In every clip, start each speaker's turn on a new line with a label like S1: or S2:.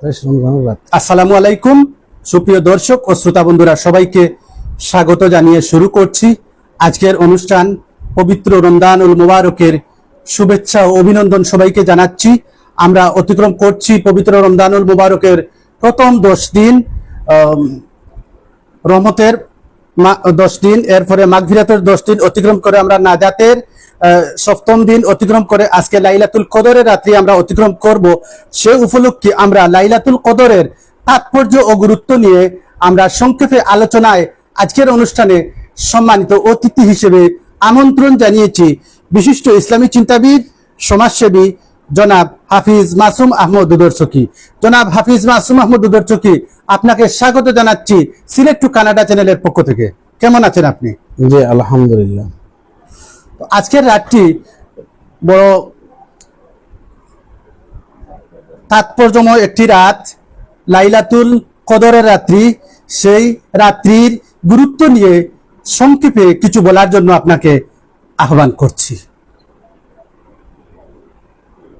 S1: আসসালামু আলাইকুম, সুপ্রিয় দর্শক ও শ্রোতা বন্ধুরা, সবাইকে স্বাগত জানিয়ে শুরু করছি আজকের অনুষ্ঠান পবিত্র রমদান উল মুবারকের শুভেচ্ছা ও অভিনন্দন সবাইকে জানাচ্ছি। আমরা অতিক্রম করছি পবিত্র রমদানুল মুবারকের প্রথম দশ দিন রহমতের দশ দিন, এরপরে মাগফিরাতের দশ দিন অতিক্রম করে আমরা নাজাতের সপ্তম দিন অতিক্রম করে আজকে লাইলাতুল কদরের রাত্রি আমরা অতিক্রম করব। সে উপলক্ষে আমরা লাইলাতুল কদরের তাৎপর্য ও গুরুত্ব নিয়ে আমরা সংক্ষেপে আলোচনায় আজকের অনুষ্ঠানে সম্মানিত অতিথি হিসেবে আমন্ত্রণ জানিয়েছি বিশিষ্ট ইসলামী চিন্তাবিদ, সমাজসেবী জনাব হাফিজ মাসুম আহমদ উদরচকি জনাব হাফিজ মাসুম আহমদ উদরচকি আপনাকে স্বাগত জানাচ্ছি সিলেক্ট টু কানাডা চ্যানেলের পক্ষ থেকে। কেমন আছেন আপনি?
S2: জি, আলহামদুলিল্লাহ।
S1: তো আজকের রাতটি বড় তাৎপর্যময় একটি রাত লাইলাতুল কদরের রাত্রি সেই রাত্রির গুরুত্ব নিয়ে সংক্ষেপে কিছু বলার জন্য আপনাকে আহ্বান করছি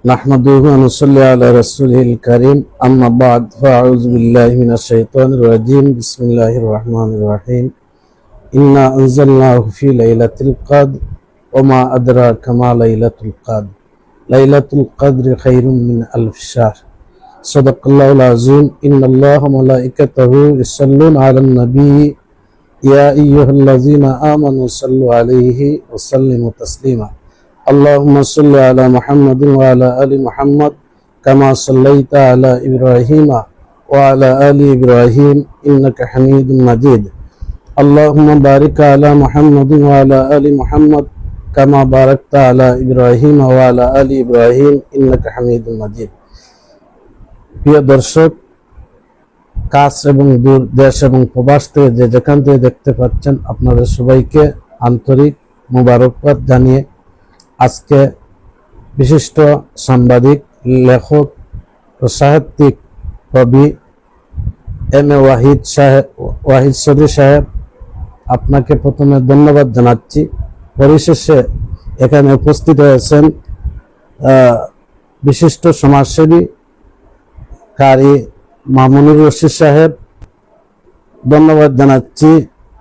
S2: نحمده ونصلي على رسوله الكريم أما بعد فأعوذ بالله من الشيطان الرجيم بسم الله الرحمن الرحيم إنا أنزلناه في ليلة القدر وما أدراك ما ليلة القدر. ليلة القدر خير من ألف شهر. صدق الله العظيم. إن الله وملائكته يصلون على النبي. يا أيها الذين آمنوا صلوا عليه وسلموا تسليما. اللهم صل على محمد وعلى آل محمد كما صليت على إبراهيم وعلى آل إبراهيم إنك حميد مجيد. اللهم بارك على محمد وعلى آل محمد كما باركت على إبراهيم وعلى آل إبراهيم إنك حميد مجيد প্রিয় দর্শক কাছ এবং দূর দেশ এবং প্রবাস থেকে যে যেখান থেকে দেখতে পাচ্ছেন আপনাদের সবাইকে আন্তরিক মুবারকবাদ জানিয়ে আজকে বিশিষ্ট সাংবাদিক লেখক ও সাহিত্যিক কবি এম এ ওয়াহিদ সাহেব ওয়াহিদ চৌধুরী সাহেব আপনাকে প্রথমে ধন্যবাদ জানাচ্ছি পরিশেষে এখানে উপস্থিত হয়েছেন বিশিষ্ট সমাজসেবী কারি মামুনুর রশিদ সাহেব, ধন্যবাদ জানাচ্ছি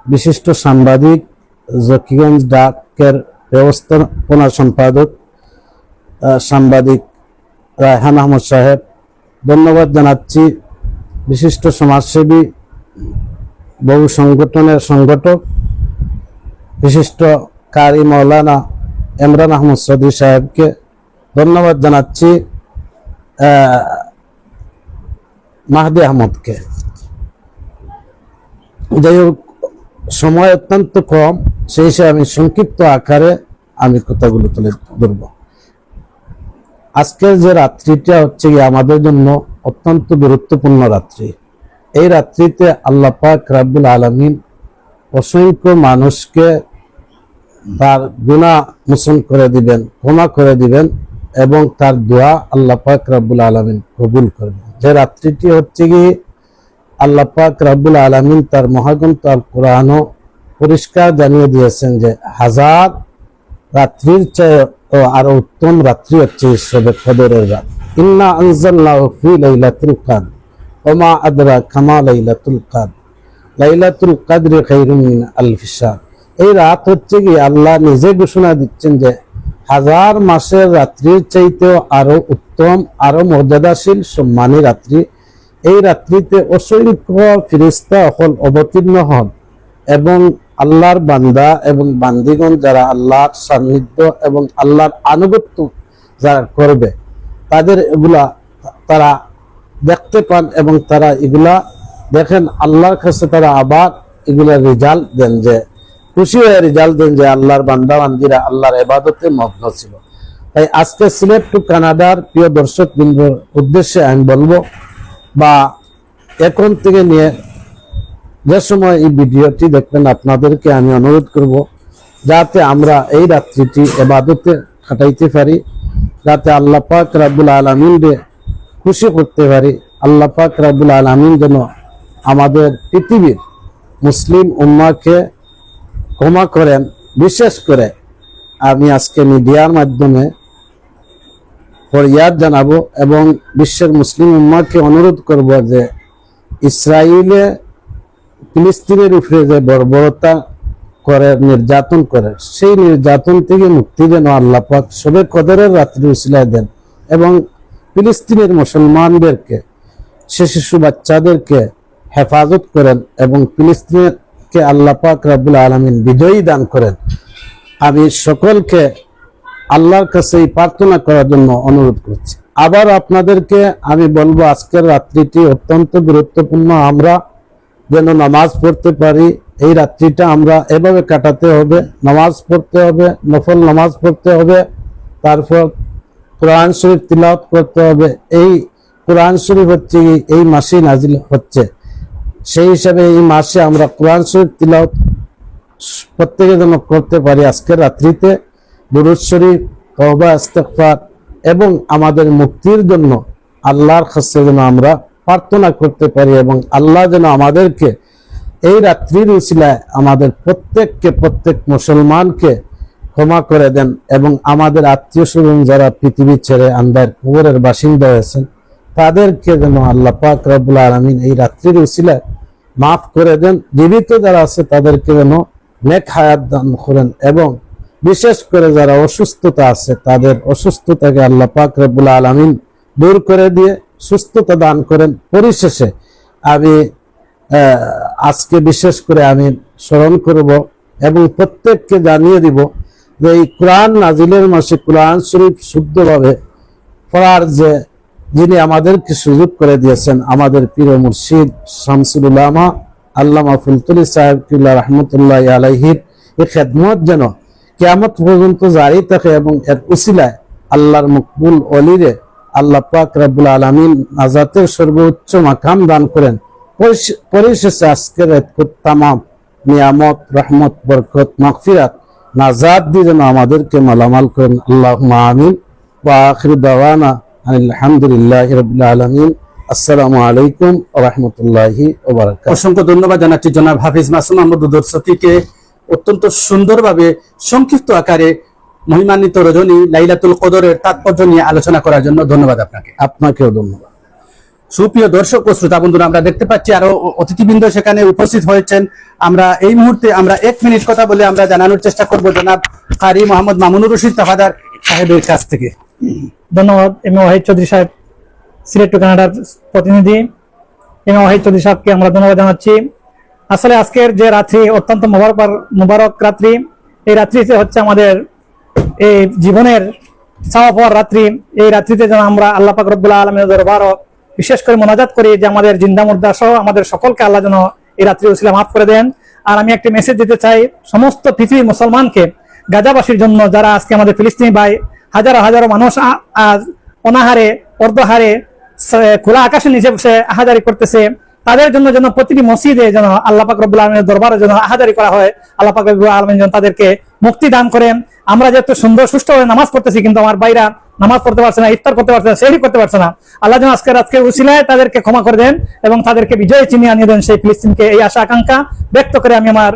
S2: বিশিষ্ট সাংবাদিক জকিগঞ্জ ডাকের ব্যবস্থাপনা সম্পাদক সাংবাদিক রায়হান আহমদ সাহেব, ধন্যবাদ জানাচ্ছি বিশিষ্ট সমাজসেবী বহু সংগঠনের সংগঠক, বিশিষ্ট কারি মৌলানা ইমরান আহমদ সৌদি সাহেবকে ধন্যবাদ জানাচ্ছি মাহদি আহমদকে। যাই হোক সময় অত্যন্ত কম, সেই হিসেবে আমি সংক্ষিপ্ত আকারে আমি কথাগুলো তুলে ধরব। আজকের যে রাত্রিটা হচ্ছে গিয়ে আমাদের জন্য অত্যন্ত গুরুত্বপূর্ণ রাত্রি। এই রাত্রিতে আল্লাহ পাক রাব্বুল আলমিন অসংখ্য মানুষকে তার গুণা মোচন করে দিবেন, ক্ষমা করে দিবেন এবং তার দোয়া আল্লাহ পাক রাব্বুল আলমিন কবুল করবেন। যে রাত্রিটি হচ্ছে কি, আল্লাহ পাক রাব্বুল আলমিন তার মহাগ্রন্থ আল কোরআনও পরিষ্কার জানিয়ে দিয়েছেন যে হাজার রাত্রির চেয়ে ও আরও উত্তম রাত্রি হচ্ছে সবে কদরের রাত। ইন্না আনজালনাহু ফি লাইলাতুল কদর ওমা আদরা কামা লাইলাতুল কদর লাইলাতুল কদর খায়রুম মিন আলফি শাহর। এই রাত হচ্ছে কি আল্লাহ নিজে ঘোষণা দিচ্ছেন যে হাজার মাসের রাত্রির চাইতেও আরও উত্তম, আরও মর্যাদাশীল, সম্মানী রাত্রি। এই রাত্রিতে অসংখ্য ফিরিস্তা অকল অবতীর্ণ হন এবং আল্লাহর বান্দা এবং বান্দিগণ যারা আল্লাহর সান্নিধ্য এবং আল্লাহর আনুগত্য যারা করবে, তাদের এগুলা তারা দেখতে পান এবং তারা এগুলা দেখেন আল্লাহর কাছে তারা আবার এগুলা রেজাল্ট দেন যে খুশি হয়ে রেজাল্ট দেন যে আল্লাহর বান্দা বান্দিরা আল্লাহর এবাদতে মগ্ন ছিল। তাই আজকে সিলেট টু কানাডার প্রিয় দর্শক বিন্দুর উদ্দেশ্যে আমি বলব, বা এখন থেকে নিয়ে যে সময় এই ভিডিওটি দেখবেন আপনাদেরকে আমি অনুরোধ করব, যাতে আমরা এই রাত্রিটি এবাদতে কাটাইতে পারি, যাতে আল্লাহ পাক রাব্বুল আলমিনকে খুশি করতে পারি, আল্লাহ পাক রাব্বুল আলমিন যেন আমাদের পৃথিবীর মুসলিম উম্মাকে ক্ষমা করেন, বিশেষ করে আমি আজকে মিডিয়ার মাধ্যমে ফরিয়াদ জানাব এবং বিশ্বের মুসলিম উম্মাকে অনুরোধ করব যে ইসরায়েলে ফিলিস্তিনের উপরে যে বর্বরতা করে, নির্যাতন করে, সেই নির্যাতন থেকে মুক্তি যেন আল্লাহ পাক সবে কদরের রাত্রি উসিলায় দেন এবং ফিলিস্তিনের মুসলমানদেরকে, সে শিশু বাচ্চাদেরকে হেফাজত করেন এবং ফিলিস্তিনকে আল্লাহ পাক রাবুল আলমিন বিজয়ী দান করেন। আমি সকলকে আল্লাহর কাছে এই প্রার্থনা করার জন্য অনুরোধ করছি। আবার আপনাদেরকে আমি বলব, আজকের রাত্রিটি অত্যন্ত গুরুত্বপূর্ণ। আমরা যেন নামাজ পড়তে পারি, এই রাত্রিটা আমরা এভাবে কাটাতে হবে। নামাজ পড়তে হবে, নফল নামাজ পড়তে হবে, তারপর কোরআন শরীফ তিলাওয়াত করতে হবে। এই কোরআন শরীফ হচ্ছে কি এই মাসেই নাজিল হচ্ছে। সেই হিসাবে এই মাসে আমরা কোরআন শরীফ তিলাওয়াত প্রত্যেকে যেন করতে পারি আজকের রাত্রিতে। দুরুদ শরীফ, তওবা, ইস্তেগফার এবং আমাদের মুক্তির জন্য আল্লাহর কাছে যেন আমরা প্রার্থনা করতে পারি এবং আল্লাহ যেন আমাদেরকে এই রাত্রির উসিলায় আমাদের প্রত্যেককে, প্রত্যেক মুসলমানকে ক্ষমা করে দেন এবং আমাদের আত্মীয় স্বজন যারা পৃথিবী ছেড়ে আন্দার কবরের বাসিন্দা হয়েছেন, তাদেরকে যেন আল্লাহ পাক রব্বুল আলমিন এই রাত্রির উসিলায় মাফ করে দেন, জীবিত যারা আছে তাদেরকে যেন নেক হায়াত দান করেন এবং বিশেষ করে যারা অসুস্থতা আছে তাদের অসুস্থতাকে আল্লাহ পাক রব্বুল আলমিন দূর করে দিয়ে সুস্থতা দান করেন। পরিশেষে আমি আজকে বিশেষ করে আমি স্মরণ করব এবং প্রত্যেককে জানিয়ে দিব যে এই কোরআন নাজিলের মাসে কোরআন শরীফ শুদ্ধভাবে পড়ার যে যিনি আমাদেরকে সুযোগ করে দিয়েছেন, আমাদের প্রিয় মুর্শিদ শামসুলামা আল্লামা ফুলতুলি সাহেব কিল্লা রহমতুল্লাহ আলহির এই খেদমত যেন কেয়ামত পর্যন্ত জারি থাকে এবং এর উসিলায় আল্লাহর মকবুল অলিরে আল্লাহ পাক রাবুল আলমিন আজাতের সর্বোচ্চ মাকাম দান করেন। পরিশেষে আজকের তামাম নিয়ামত, রহমত, বরকত মাকফিরাত নাজাদ দিয়ে যেন আমাদেরকে মালামাল করেন। আল্লাহ আমিন। বা আখরি দাওয়ানা আলাইকুম
S1: অসংখ্য ধন্যবাদ জানাচ্ছি জনাব হাফিজ মাসুম অত্যন্ত সুন্দরভাবে সংক্ষিপ্ত আকারে মহিমান্বিত রজনী লাইলাতুল কদরের তাৎপর্য নিয়ে আলোচনা করার জন্য ধন্যবাদ আপনাকে।
S2: আপনাকেও ধন্যবাদ।
S1: সুপ্রিয় দর্শক ও শ্রোতা বন্ধুরা আমরা দেখতে পাচ্ছি আরও অতিথিবৃন্দ সেখানে উপস্থিত হয়েছেন। আমরা এই মুহূর্তে আমরা এক মিনিট কথা বলে আমরা জানানোর চেষ্টা করব জনাব কারি মোহাম্মদ মামুনুর রশিদ তাহাদার সাহেবের কাছ থেকে।
S3: ধন্যবাদ এম এ ওয়াহিদ চৌধুরী সাহেব, সিলেট টু কানাডার প্রতিনিধি। এম এ ওয়াহিদ চৌধুরী সাহেবকে আমরা ধন্যবাদ জানাচ্ছি। আসলে আজকের যে রাত্রি অত্যন্ত মোবারক মোবারক রাত্রি, এই রাত্রিতে হচ্ছে আমাদের এই জীবনের চাওয়া পাওয়ার রাত্রি। এই রাত্রিতে যেন আমরা আল্লাহ পাক রব্বুল্লাহ আলমের দরবারও বিশেষ করে মোনাজাত করি যে আমাদের জিন্দা সহ আমাদের সকলকে আল্লাহ যেন এই রাত্রি উসিলা মাফ করে দেন। আর আমি একটা মেসেজ দিতে চাই, সমস্ত পৃথিবীর মুসলমানকে, গাজাবাসীর জন্য, যারা আজকে আমাদের ফিলিস্তিনি ভাই হাজারো হাজারো মানুষ অনাহারে, অর্ধহারে খোলা আকাশের নিচে বসে আহাজারি করতেছে। তাদের জন্য যেন প্রতিটি মসজিদে যেন আল্লাহ পাক রব্বুল আলমের দরবারে যেন আহাজারি করা হয়, আল্লাহ পাক রব্বুল আলমিন যেন তাদেরকে মুক্তি দান করেন। আমরা যেহেতু সুন্দর সুষ্ঠুভাবে নামাজ পড়তেছি, কিন্তু আমার বাইরা নামাজ পড়তে পারছে না, ইফতার করতে পারছে না, সেহরি করতে পারছে না। আল্লাহ যেন আজকে আজকে উসিলায় তাদেরকে ক্ষমা করে দেন এবং তাদেরকে বিজয় চিনিয়ে আনিয়ে দেন সেই ফিলিস্তিনকে। এই আশা আকাঙ্ক্ষা ব্যক্ত করে আমি আমার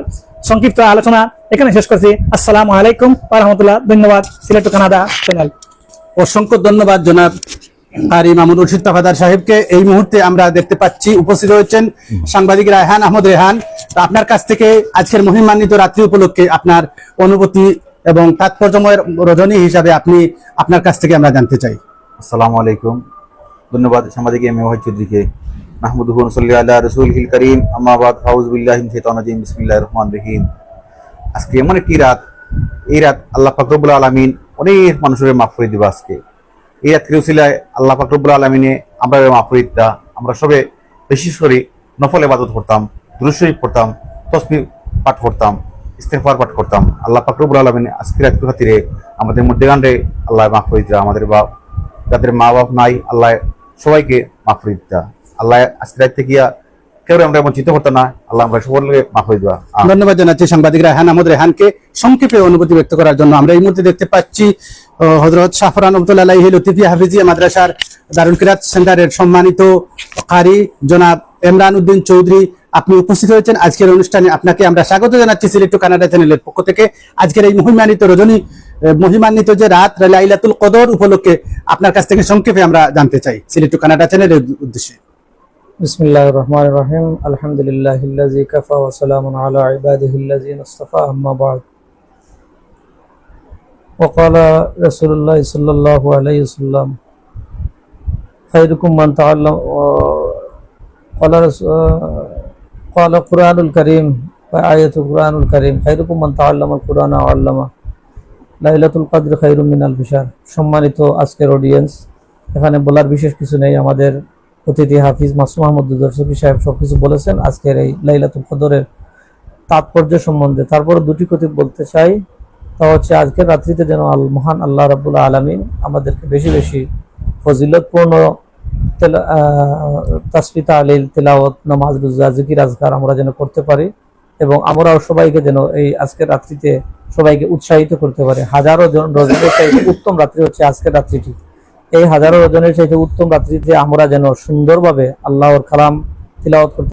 S3: সংক্ষিপ্ত আলোচনা এখানে শেষ করছি। আসসালামু আলাইকুম রহমতুল্লাহ। ধন্যবাদ। Sylhet Canada channel.
S1: অসংখ্য ধন্যবাদ জনাব কারি মামুন রশিদ তাফাদার সাহেবকে। এই মুহূর্তে আমরা দেখতে পাচ্ছি উপস্থিত হয়েছেন সাংবাদিক রায়হান আহমদ রেহান। তো আপনার কাছ থেকে আজকের মহিমান্বিত রাত্রি উপলক্ষে আপনার অনুভূতি এবং তাৎপর্যময় রজনী হিসাবে আপনি আপনার কাছ থেকে আমরা জানতে চাই।
S4: আসসালামু আলাইকুম। ধন্যবাদ সাংবাদিক এম চৌধুরীকে। করিম আমাবাদ আজকে এমন রাত, এই রাত আল্লাহ অনেক মানুষের মাফ আজকে। এই রাত আল্লাহ আমরা মাফ দিতা আমরা সবে বিশেষ করে নফল ইবাদত করতাম দুরুশরীফ পড়তাম তসমি পাঠ করতাম ইস্তেফার পাঠ করতাম। আল্লাহ ফাকরবুল আলমিন আজকে রাত খাতিরে আমাদের মধ্যে গান্ডে আল্লাহ মাফ আমাদের বাপ, যাদের মা বাপ নাই, আল্লাহ সবাইকে মাফ দিতা আল্লাহ কেউ আমরা করতাম না, আল্লাহ আমরা সকলকে মাফ করে দেওয়া
S1: ধন্যবাদ জানাচ্ছি সাংবাদিক রায়হান আহমদ রেহানকে সংক্ষেপে অনুভূতি ব্যক্ত করার জন্য আমরা এই মুহূর্তে দেখতে পাচ্ছি হজরত শাফরান আবদুল্লাহ হাফিজিয়া মাদ্রাসার দারুল কিরাত সেন্টারের সম্মানিত কারি জনাব ইমরান উদ্দিন চৌধুরী। আপনি উপস্থিত হয়েছেন আজকের অনুষ্ঠানে। আপনাকে আমরা স্বাগত জানাচ্ছি সিলেক্ট কানাডা চ্যানেলের পক্ষ থেকে। আজকের এই মহিমানিত রজনী মহিমান্বিত যে রাত লাইলাতুল কদর উপলক্ষে আপনার কাছ থেকে সংক্ষেপে আমরা জানতে চাই সিলেট কানাডা চ্যানেলের উদ্দেশ্যে।
S5: بسم الله الرحمن الرحيم الحمد لله الذي كفى وسلام على عباده الذين اصطفى أما بعد وقال رسول الله صلى الله عليه وسلم خيركم من تعلم قال رسول قال القرآن الكريم آية القرآن الكريم خيركم من تعلم القرآن وعلمه লাইলাতুল কদর খাইরুম মিনাল বিশার সম্মানিত আজকের অডিয়েন্স এখানে বলার বিশেষ কিছু নেই আমাদের অতিথি হাফিজ মাসুম আহমদ দর্শকী সাহেব সবকিছু বলেছেন। আজকের এই লাইলাতুল কদরের তাৎপর্য সম্বন্ধে। তারপর দুটি কথা বলতে চাই। তা হচ্ছে, আজকের রাত্রিতে যেন আল মহান আল্লাহ রাবুল্লাহ আলমিন আমাদেরকে বেশি বেশি ফজিলতপূর্ণ তাসবিতা আলিল তেলাওয়াত, নামাজ, রোজা, জিকির, আজকার আমরা যেন করতে পারি এবং আমরাও সবাইকে যেন এই আজকের রাত্রিতে সবাইকে উৎসাহিত করতে পারে। হাজারো জন চাইতে উত্তম রাত্রি হচ্ছে আজকের রাত্রিটি। এই হাজারো রজনের চাইতে উত্তম রাত্রিতে আমরা যেন সুন্দরভাবে আল্লাহর কালাম তিলাওয়াত করতে